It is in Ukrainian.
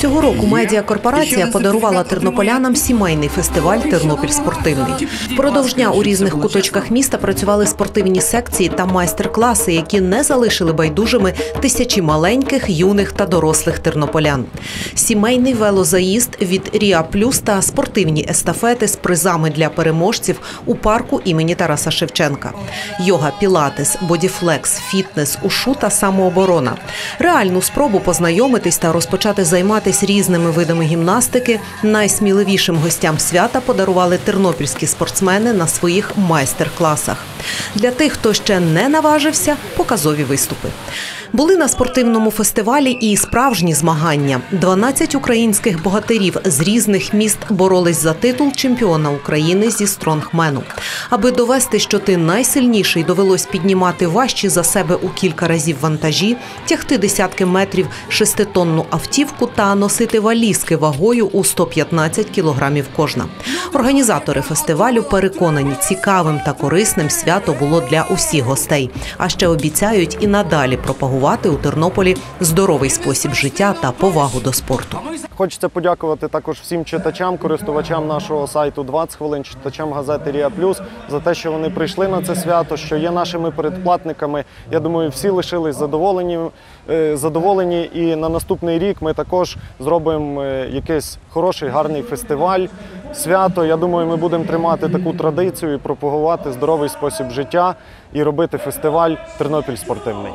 Цього року медіакорпорація подарувала тернополянам сімейний фестиваль Тернопіль спортивний. Впродовж дня у різних куточках міста працювали спортивні секції та майстер-класи, які не залишили байдужими тисячі маленьких, юних та дорослих тернополян. Сімейний велозаїзд від Ріа Плюс та спортивні естафети з призами для переможців у парку імені Тараса Шевченка. Йога, пілатес, бодіфлекс, фітнес, ушу та самооборона. Реальну спробу познайомитись та розпочати займатися різними видами гімнастики найсміливішим гостям свята подарували тернопільські спортсмени на своїх майстер-класах. Для тих, хто ще не наважився, показові виступи. Були на спортивному фестивалі і справжні змагання. 12 українських богатирів з різних міст боролись за титул чемпіона України зі стронгмену. Аби довести, що ти найсильніший, довелось піднімати важчі за себе у кілька разів вантажі, тягти десятки метрів шеститонну автівку та носити валізки вагою у 115 кілограмів кожна. Організатори фестивалю переконані, цікавим та корисним свято було для усіх гостей. А ще обіцяють і надалі пропагувати у Тернополі здоровий спосіб життя та повагу до спорту. Хочеться подякувати також всім читачам, користувачам нашого сайту 20 хвилин, читачам газети Ріа Плюс за те, що вони прийшли на це свято, що є нашими передплатниками. Я думаю, всі лишились задоволені, е, задоволені. І на наступний рік ми також зробимо е, якийсь хороший, гарний фестиваль. Свято. Я думаю, ми будемо тримати таку традицію і пропагувати здоровий спосіб життя і робити фестиваль Тернопіль спортивний.